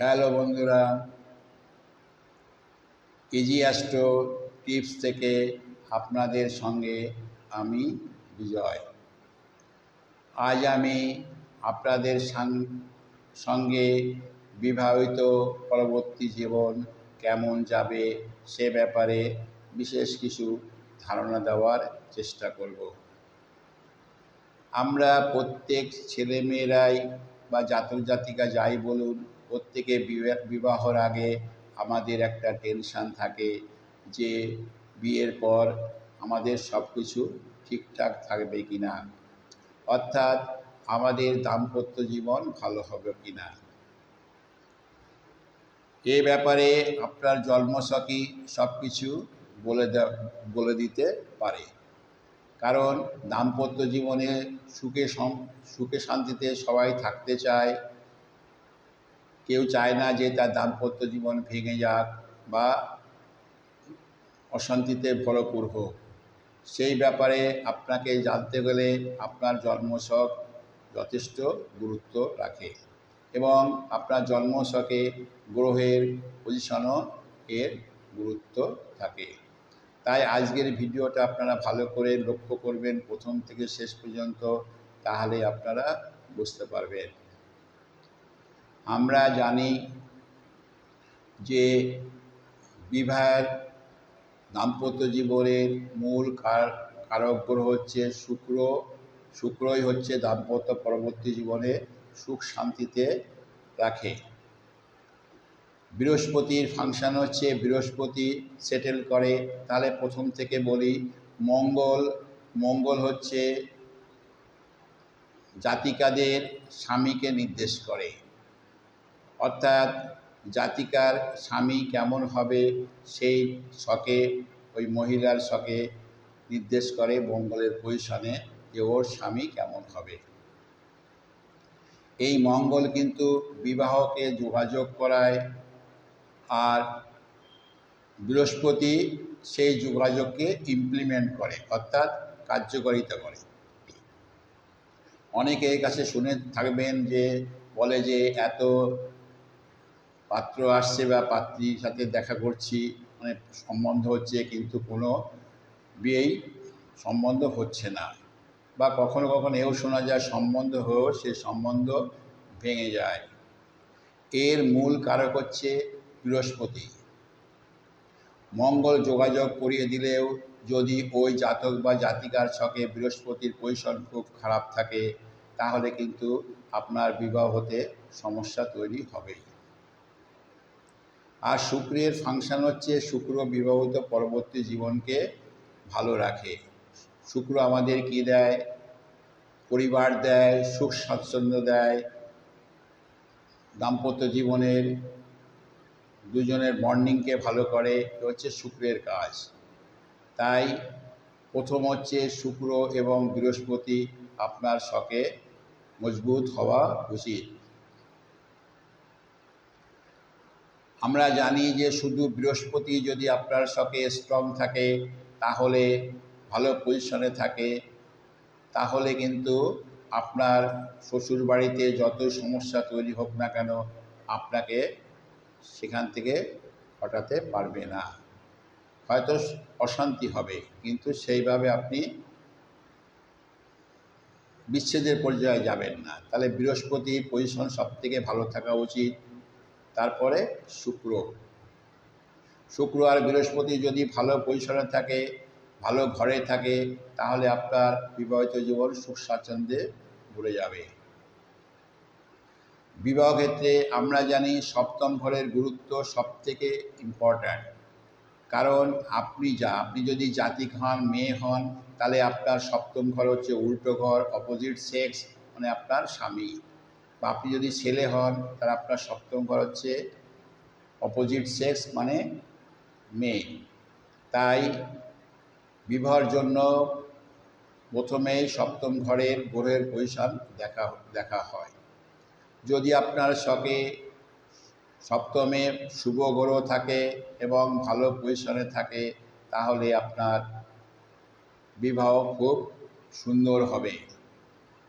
Hello বন্ধুরা easy astro tips থেকে আপনাদের সঙ্গে আমি বিজয়। আজ আমি আপনাদের সঙ্গে বিবাহিত পরবর্তী জীবন কেমন যাবে সে ব্যাপারে বিশেষ কিছু ধারণা দেওয়ার চেষ্টা করব। আমরা প্রত্যেক ছেলেমেয়েরাই বা জাতক জাতিকা যাই বলুন প্রত্যেকে বিবা- বিবাহর আগে আমাদের একটা টেনশান থাকে যে বিয়ের পর আমাদের সব কিছু ঠিকঠাক থাকবে কি না অর্থাৎ আমাদের দাম্পত্য জীবন ভালো হবে কি না এ ব্যাপারে আপনার জন্মসখী সব কিছু বলে বলে দিতে পারে। কারণ দাম্পত্য জীবনে সুখে সুখে শান্তিতে সবাই থাকতে চায়। কেউ চায় না যে তার দাম্পত্য জীবন ভেঙে যাক বা অশান্তিতে ভরপুর হোক। সেই ব্যাপারে আপনাকে জানতে গেলে আপনার জন্মছক যথেষ্ট গুরুত্ব রাখে এবং আপনার জন্মছকে গ্রহের পজিশনও এর গুরুত্ব থাকে। তাই আজকের ভিডিওটা আপনারা ভালো করে লক্ষ্য করবেন প্রথম থেকে শেষ পর্যন্ত, তাহলে আপনারা বুঝতে পারবেন। আমরা জানি যে বিবাহের দাম্পত্য জীবনের মূল কার- কারক গ্রহ হচ্ছে শুক্র। শুক্রই হচ্ছে দাম্পত্য পরবর্তী জীবনে সুখ শান্তিতে রাখে। বৃহস্পতির ফাংশন হচ্ছে বৃহস্পতি সেটেল করে। তাহলে প্রথম থেকে বলি, মঙ্গল মঙ্গল হচ্ছে জাতিকাদের স্বামীকে নির্দেশ করে। অর্থাৎ জাতিকার স্বামী কেমন হবে সেই শকে, ওই মহিলার শকে নির্দেশ করে মঙ্গলের পজিশনে যে ওর স্বামী কেমন হবে। এই মঙ্গল কিন্তু বিবাহকে যোগাযোগ করায় আর বৃহস্পতি সেই যোগাযোগকে ইমপ্লিমেন্ট করে, অর্থাৎ কার্যকারিতা করে। অনেকের কাছে শুনে থাকবেন যে বলে যে এত পাত্র আসছে বা পাত্রীর সাথে দেখা করছি মানে সম্বন্ধ হচ্ছে, কিন্তু কোনো বিয়েই সম্বন্ধ হচ্ছে না। বা কখনো কখনো এও শোনা যায় সম্বন্ধ হয়েও সে সম্বন্ধ ভেঙে যায়। এর মূল কারক হচ্ছে বৃহস্পতি। মঙ্গল যোগাযোগ করিয়ে দিলেও যদি ওই জাতক বা জাতিকার ছকে বৃহস্পতির পজিশন খুব খারাপ থাকে, তাহলে কিন্তু আপনার বিবাহ হতে সমস্যা তৈরি হবেই। আর শুক্রের ফাংশন হচ্ছে শুক্র বিবাহিত পরবর্তী জীবনকে ভালো রাখে। শুক্র আমাদের কি দেয়? পরিবার দেয়, সুখ স্বাচ্ছন্দ্য দেয়। দাম্পত্য জীবনের দুজনের বন্ডিংকে ভালো করে, এ হচ্ছে শুক্রের কাজ। তাই প্রথম হচ্ছে শুক্র এবং বৃহস্পতি আপনার শখে মজবুত হওয়া উচিত। আমরা জানি যে শুধু বৃহস্পতি যদি আপনার শখে স্ট্রং থাকে, তাহলে ভালো পজিশনে থাকে, তাহলে কিন্তু আপনার শ্বশুর বাড়িতে যত সমস্যা তৈরি হোক না কেন, আপনাকে সেখান থেকে হটাতে পারবে না। হয়তো অশান্তি হবে, কিন্তু সেইভাবে আপনি বিচ্ছেদের পর্যায়ে যাবেন না। তাহলে বৃহস্পতি পজিশন সব থেকে ভালো থাকা উচিত। তারপরে শুক্র। শুক্র আর বৃহস্পতি যদি ভালো পজিশনে থাকে, ভালো ঘরে থাকে, তাহলে আপনার বিবাহিত জীবন সুখ স্বাচ্ছন্দ্যে ভরে যাবে। বিবাহ ক্ষেত্রে আমরা জানি সপ্তম ঘরের গুরুত্ব সব থেকে ইম্পর্ট্যান্ট কারণ আপনি যা, আপনি যদি জাতিক হন, মেয়ে হন, তাহলে আপনার সপ্তম ঘর হচ্ছে উল্টো ঘর অপোজিট সেক্স মানে আপনার স্বামী। বা আপনি যদি ছেলে হন, তাহলে আপনার সপ্তম ঘর হচ্ছে অপোজিট সেক্স মানে মেয়ে। তাই বিবাহর জন্য প্রথমেই সপ্তম ঘরের গ্রহের পজিশন দেখা দেখা হয়। যদি আপনার শখে সপ্তমে শুভ গ্রহ থাকে এবং ভালো পজিশনে থাকে, তাহলে আপনার বিবাহ খুব সুন্দর হবে।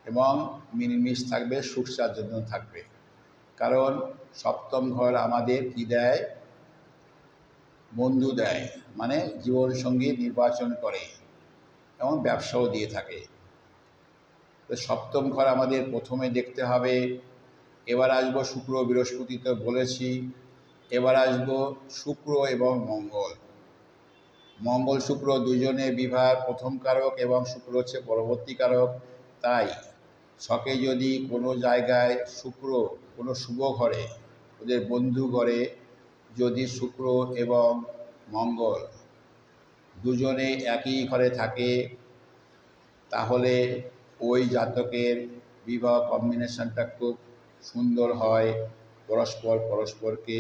এবং মিলমিশ থাকবে সুখ স্বাচ্ছন্দ্য থাকবে। কারণ সপ্তম ঘর আমাদের কী দেয়? বন্ধু দেয় মানে জীবনসঙ্গী নির্বাচন করে এবং ব্যবসাও দিয়ে থাকে। তো সপ্তম ঘর আমাদের প্রথমে দেখতে হবে। এবার আসব শুক্র, বৃহস্পতি তো বলেছি। এবার আসব শুক্র এবং মঙ্গল। মঙ্গল, শুক্র দুজনে বিবাহ প্রথম কারক এবং শুক্র হচ্ছে পরবর্তী কারক, তাই ছকে যদি কোনো জায়গায় শুক্র, কোনো শুভ ঘরে, ওদের বন্ধু ঘরে যদি শুক্র এবং মঙ্গল দুজনে একই ঘরে থাকে, তাহলে ওই জাতকের বিবাহ কম্বিনেশনটা খুব সুন্দর হয়, পরস্পর পরস্পরকে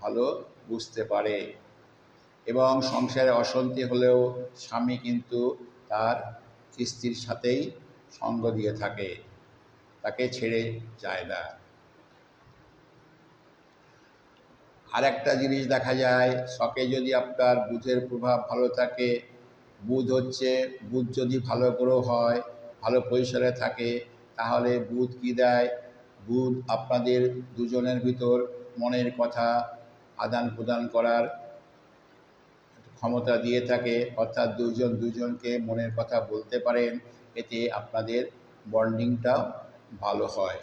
ভালো বুঝতে পারে। এবং সংসারে অশান্তি হলেও স্বামী কিন্তু তার স্ত্রীর সাথেই সঙ্গ দিয়ে থাকে। তাকে ছেড়ে যায় না। আর একটা জিনিস দেখা যায় শখে যদি আপনার বুধের প্রভাব ভালো থাকে, বুধ হচ্ছে, বুধ যদি ভালো গ্রহ হয়, ভালো পজিশনে থাকে, তাহলে বুধ কী দেয়? বুধ আপনাদের দুজনের ভিতর মনের কথা আদান প্রদান করার ক্ষমতা দিয়ে থাকে, অর্থাৎ দুজন দুজনকে মনের কথা বলতে পারেন, এতে আপনাদের বন্ডিংটাও ভালো হয়।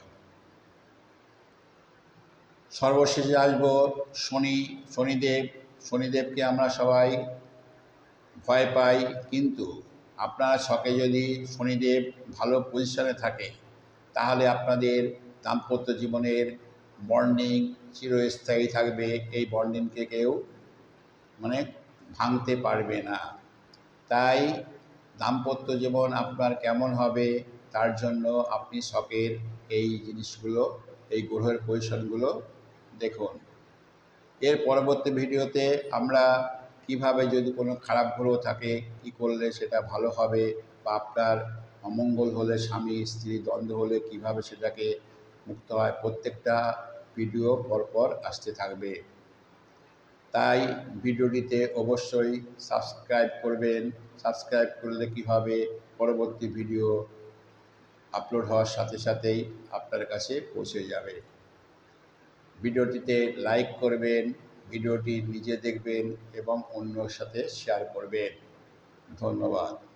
সর্বশেষে আসব শনি, শনিদেব। শনিদেবকে আমরা সবাই ভয় পাই, কিন্তু আপনার শখে যদি শনিদেব ভালো পজিশনে থাকে, তাহলে আপনাদের দাম্পত্য জীবনের বন্ডিং চিরস্থায়ী থাকবে। এই বন্ডিংকে কেউ মানে ভাঙতে পারবে না। তাই দাম্পত্য জীবন আপনার কেমন হবে তার জন্য আপনি শখের এই জিনিসগুলো, এই গ্রহের পজিশনগুলো দেখুন। এর পরবর্তী ভিডিওতে আমরা কীভাবে যদি কোনো খারাপ গ্রহ থাকে, কি করলে সেটা ভালো হবে বা আপনার অমঙ্গল হলে, স্বামী, স্ত্রী, দ্বন্দ্ব হলে কীভাবে সেটাকে মুক্ত হয়, প্রত্যেকটা ভিডিও পরপর আসতে থাকবে। তাই ভিডিওটিতে অবশ্যই সাবস্ক্রাইব করবেন। সাবস্ক্রাইব করলে কি হবে? পরবর্তী ভিডিও আপলোড হওয়ার সাথে সাথেই আপনার কাছে পৌঁছে যাবে। ভিডিওটিতে লাইক করবেন, ভিডিওটি নিজে দেখবেন এবং অন্যর সাথে শেয়ার করবেন। ধন্যবাদ।